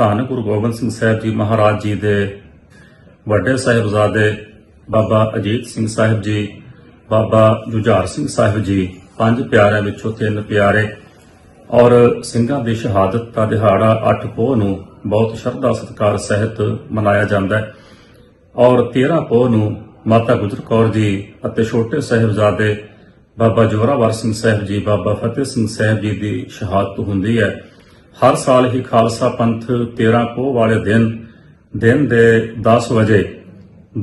ਧੰਨ ਗੁਰੂ ਗੋਬਿੰਦ ਸਿੰਘ ਸਾਹਿਬ ਜੀ ਮਹਾਰਾਜ ਜੀ ਦੇ ਵੱਡੇ ਸਾਹਿਬਜ਼ਾਦੇ ਬਾਬਾ ਅਜੀਤ ਸਿੰਘ ਸਾਹਿਬ ਜੀ, ਬਾਬਾ ਜੁਝਾਰ ਸਿੰਘ ਸਾਹਿਬ ਜੀ, ਪੰਜ ਪਿਆਰਿਆਂ ਵਿੱਚੋਂ ਤਿੰਨ ਪਿਆਰੇ ਔਰ ਸਿੰਘਾਂ ਦੀ ਸ਼ਹਾਦਤ ਦਾ ਦਿਹਾੜਾ 8 ਪੋਹ ਨੂੰ ਬਹੁਤ ਸ਼ਰਧਾ ਸਤਿਕਾਰ ਸਹਿਤ ਮਨਾਇਆ ਜਾਂਦਾ ਹੈ ਔਰ 13 ਪੋਹ ਨੂੰ ਮਾਤਾ ਗੁਜਰ ਕੌਰ ਜੀ ਅਤੇ ਛੋਟੇ ਸਾਹਿਬਜ਼ਾਦੇ ਬਾਬਾ ਜੋਰਾਵਰ ਸਿੰਘ ਸਾਹਿਬ ਜੀ, ਬਾਬਾ ਫਤਿਹ ਸਿੰਘ ਸਾਹਿਬ ਜੀ ਦੀ ਸ਼ਹਾਦਤ ਹੁੰਦੀ ਹੈ। ਹਰ ਸਾਲ ਹੀ ਖਾਲਸਾ ਪੰਥ 13 ਪੋਹ ਵਾਲੇ ਦਿਨ ਦਿਨ ਦੇ 10 ਵਜੇ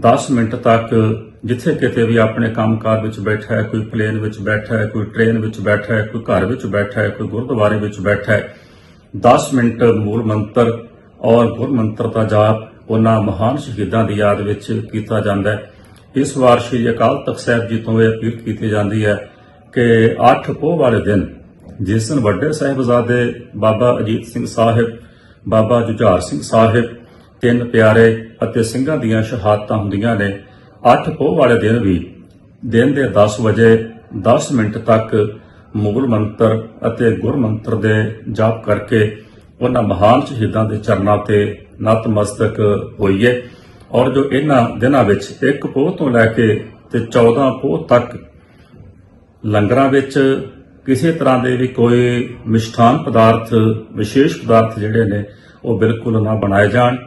10 ਮਿੰਟ ਤੱਕ ਜਿੱਥੇ ਕਿਤੇ ਵੀ ਆਪਣੇ ਕੰਮਕਾਰ ਵਿੱਚ ਬੈਠਾ ਹੈ, ਕੋਈ ਪਲੇਨ ਵਿੱਚ ਬੈਠਾ ਹੈ, ਕੋਈ ਟ੍ਰੇਨ ਵਿੱਚ ਬੈਠਾ ਹੈ, ਕੋਈ ਘਰ ਵਿੱਚ ਬੈਠਾ ਹੈ, ਕੋਈ ਗੁਰਦੁਆਰੇ ਵਿੱਚ ਬੈਠਾ ਹੈ 10 ਮਿੰਟ ਮੂਲ ਮੰਤਰ ਔਰ ਗੁਰ ਮੰਤਰ ਦਾ ਜਾਪ ਉਹਨਾਂ ਮਹਾਨ ਸ਼ਹੀਦਾਂ ਦੀ ਯਾਦ ਵਿੱਚ ਕੀਤਾ ਜਾਂਦਾ ਹੈ। ਇਸ ਵਾਰ ਸ੍ਰੀ ਅਕਾਲ ਤਖਤ ਸਾਹਿਬ ਜੀ ਤੋਂ ਇਹ ਅਪੀਲ ਕੀਤੀ ਜਾਂਦੀ ਹੈ ਕਿ 8 ਪੋਹ ਵਾਲੇ ਦਿਨ ਜਿਸ ਦਿਨ ਵੱਡੇ ਸਾਹਿਬਜ਼ਾਦੇ ਬਾਬਾ ਅਜੀਤ ਸਿੰਘ ਸਾਹਿਬ, ਬਾਬਾ ਜੁਝਾਰ ਸਿੰਘ ਸਾਹਿਬ, ਤਿੰਨ ਪਿਆਰੇ ਅਤੇ ਸਿੰਘਾਂ ਦੀਆਂ ਸ਼ਹਾਦਤਾਂ ਹੁੰਦੀਆਂ ਨੇ 8 ਪੋਹ ਵਾਲੇ ਦਿਨ ਵੀ, ਦਿਨ ਦੇ 10 ਵਜੇ 10 ਮਿੰਟ ਤੱਕ ਮੂਲ ਮੰਤਰ ਅਤੇ ਗੁਰ ਮੰਤਰ ਦੇ ਜਾਪ ਕਰਕੇ ਉਹਨਾਂ ਮਹਾਨ ਸ਼ਹੀਦਾਂ ਦੇ ਚਰਨਾਂ ਤੇ ਨਤਮਸਤਕ ਹੋਈਏ ਔਰ ਜੋ ਇਹਨਾਂ ਦਿਨਾਂ ਵਿੱਚ ਇੱਕ ਪੋਹ ਤੋਂ ਲੈ ਕੇ ਤੇ 14 ਪੋਹ ਤੱਕ ਲੰਗਰਾਂ ਵਿੱਚ ਕਿਸੇ ਤਰ੍ਹਾਂ ਦੇ ਵੀ ਕੋਈ ਮਿਸ਼ਠਾਨ ਪਦਾਰਥ, ਵਿਸ਼ੇਸ਼ ਪਦਾਰਥ ਜਿਹੜੇ ਨੇ, ਉਹ ਬਿਲਕੁਲ ਨਾ ਬਣਾਏ ਜਾਣ।